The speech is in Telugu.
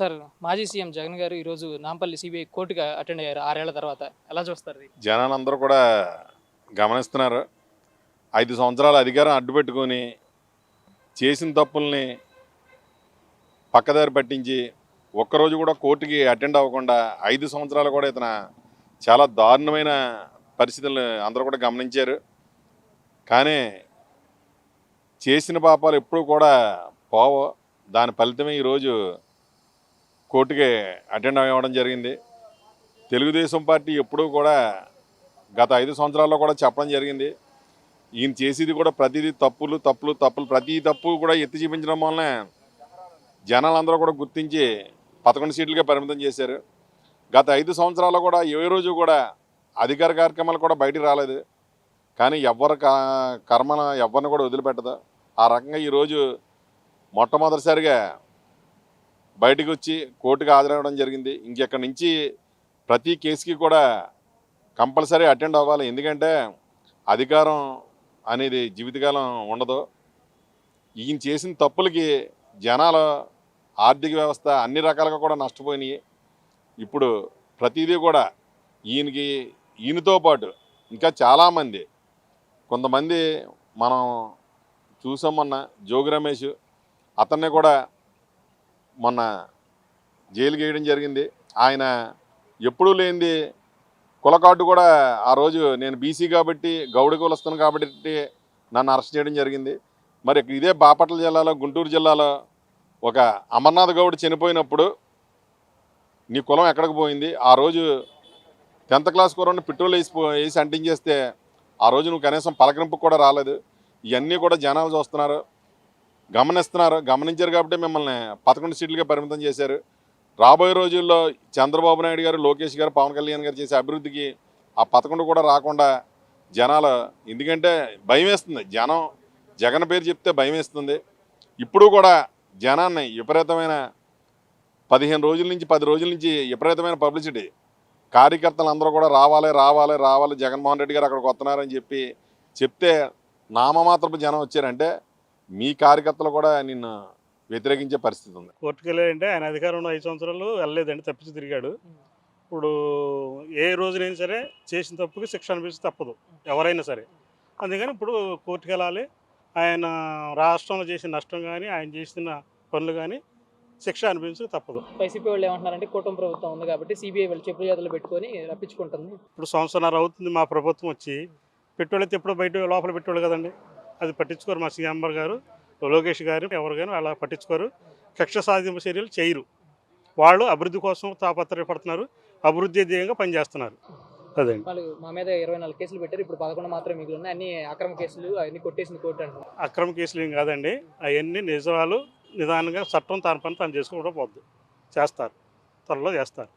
సార్ మాజీ సీఎం జగన్ గారు ఈరోజు నాంపల్లి సిబిఐ కోర్టుగా అటెండ్ అయ్యారు ఆరేళ్ళ తర్వాత. ఎలా చూస్తారు? జనాలు జనాలందరూ కూడా గమనిస్తున్నారు. ఐదు సంవత్సరాల అధికారం అడ్డుపెట్టుకొని చేసిన తప్పుల్ని పక్కదారి పట్టించి ఒక్కరోజు కూడా కోర్టుకి అటెండ్ అవ్వకుండా ఐదు సంవత్సరాలు కూడా ఇతను చాలా దారుణమైన పరిస్థితులను అందరూ కూడా గమనించారు. కానీ చేసిన పాపాలు ఎప్పుడూ కూడా పోవు. దాని ఫలితమే ఈరోజు కోర్టుకి అటెండ్ అవ్వడం జరిగింది. తెలుగుదేశం పార్టీ ఎప్పుడూ కూడా గత ఐదు సంవత్సరాల్లో కూడా చెప్పడం జరిగింది. ఈయన చేసేది కూడా ప్రతిదీ తప్పులు తప్పులు తప్పులు. ప్రతి తప్పు కూడా ఎత్తి చూపించడం వల్లనే జనాలందరూ కూడా గుర్తించి పదకొండు సీట్లుగా పరిమితం చేశారు. గత ఐదు సంవత్సరాల్లో కూడా ఏ రోజు కూడా అధికార కార్యక్రమాలు కూడా బయటికి రాలేదు. కానీ ఎవరి కా- కర్మన ఎవరిని కూడా వదిలిపెట్టదు. ఆ రకంగా ఈరోజు మొట్టమొదటిసారిగా బయటకు వచ్చి కోర్టుకు హాజరవ్వడం జరిగింది. ఇంకెక్కడి నుంచి ప్రతి కేసుకి కూడా కంపల్సరీ అటెండ్ అవ్వాలి. ఎందుకంటే అధికారం అనేది జీవితకాలం ఉండదు. ఈయన చేసిన తప్పులకి జనాలు ఆర్థిక వ్యవస్థ అన్ని రకాలుగా కూడా నష్టపోయినాయి. ఇప్పుడు ప్రతిదీ కూడా ఈయనకి ఈయనతో పాటు ఇంకా చాలామంది కొంతమంది మనం చూసాం మొన్న జోగి రమేష్ అతన్ని కూడా మొన్న జైలుకి వేయడం జరిగింది. ఆయన ఎప్పుడూ లేనిది కులకాటు కూడా ఆ రోజు నేను బీసీ కాబట్టి గౌడ కులస్తాను కాబట్టి నన్ను అరెస్ట్ చేయడం జరిగింది. మరి ఇదే బాపట్ల జిల్లాలో గుంటూరు జిల్లాలో ఒక అమర్నాథ్ గౌడ్ చనిపోయినప్పుడు నీ కులం ఎక్కడికి పోయింది? ఆ రోజు టెన్త్ క్లాస్ కూరని పెట్రోల్ వేసిపో వేసి అంటించేస్తే ఆ రోజు నువ్వు కనీసం పలకరింపు కూడా రాలేదు. ఇవన్నీ కూడా జనాలు చూస్తున్నారు. గమనిస్తున్నారు. గమనించారు కాబట్టి మిమ్మల్ని పదకొండు సీట్లుగా పరిమితం చేశారు. రాబోయే రోజుల్లో చంద్రబాబు నాయుడు గారు లోకేష్ గారు పవన్ కళ్యాణ్ గారు చేసే అభివృద్ధికి ఆ పథకం కూడా రాకుండా జనాలు ఎందుకంటే భయం వేస్తుంది. జనం జగన్ పేరు చెప్తే భయం వేస్తుంది. ఇప్పుడు కూడా జనాన్ని విపరీతమైన పదిహేను రోజుల నుంచి పది రోజుల నుంచి విపరీతమైన పబ్లిసిటీ. కార్యకర్తలు అందరూ కూడా రావాలి రావాలి రావాలి. జగన్మోహన్ రెడ్డి గారు అక్కడికి వస్తున్నారని చెప్పి చెప్తే నామమాత్రపు జనం వచ్చారంటే మీ కార్యకర్తలు కూడా నిన్ను వ్యతిరేకించే పరిస్థితి ఉంది. కోర్టుకు వెళ్ళాడంటే ఆయన అధికారంలో ఐదు సంవత్సరాలు వెళ్ళలేదండి తప్పించి తిరిగాడు. ఇప్పుడు ఏ రోజునైనా సరే చేసిన తప్పుకి శిక్ష అనిపించి తప్పదు ఎవరైనా సరే. అందుకని ఇప్పుడు కోర్టుకు వెళ్ళాలి ఆయన రాష్ట్రంలో చేసిన నష్టం కానీ ఆయన చేసిన పనులు కానీ శిక్ష అనిపించి తప్పదు. వైసీపీ వాళ్ళు ఏమంటున్నారంటే కూటమి ప్రభుత్వం ఉంది కాబట్టి సిబిఐ వాళ్ళు చెప్పుల చేతులు పెట్టుకొని రప్పించుకుంటుంది. ఇప్పుడు సంవత్సరాలు అవుతుంది మా ప్రభుత్వం వచ్చి పెట్టుబడి ఎప్పుడు బయట లోపల పెట్టుబడి కదండి. అది పట్టించుకోరు మా సీఎం గారు లోకేష్ గారు ఎవరు కానీ అలా పట్టించుకోరు. కక్ష సాధింపు చర్యలు చేయరు. వాళ్ళు అభివృద్ధి కోసం తాపత్రయపడుతున్నారు. అభివృద్ధి ధ్యేయంగా పనిచేస్తున్నారు. వాళ్ళు మా మీద ఇరవై నాలుగు కేసులు పెట్టారు. ఇప్పుడు పదకొండు మాత్రమే మిగిలి ఉన్నాయి. అన్ని అక్రమ కేసులు అన్ని కొట్టేసింది కోర్టు అంటున్నారు. అక్రమ కేసులు ఏం కాదండి. అవన్నీ నిజాలు నిదానంగా చట్టం తన పని తను చేసుకుంటూ పోద్ది. చేస్తారు. త్వరలో చేస్తారు.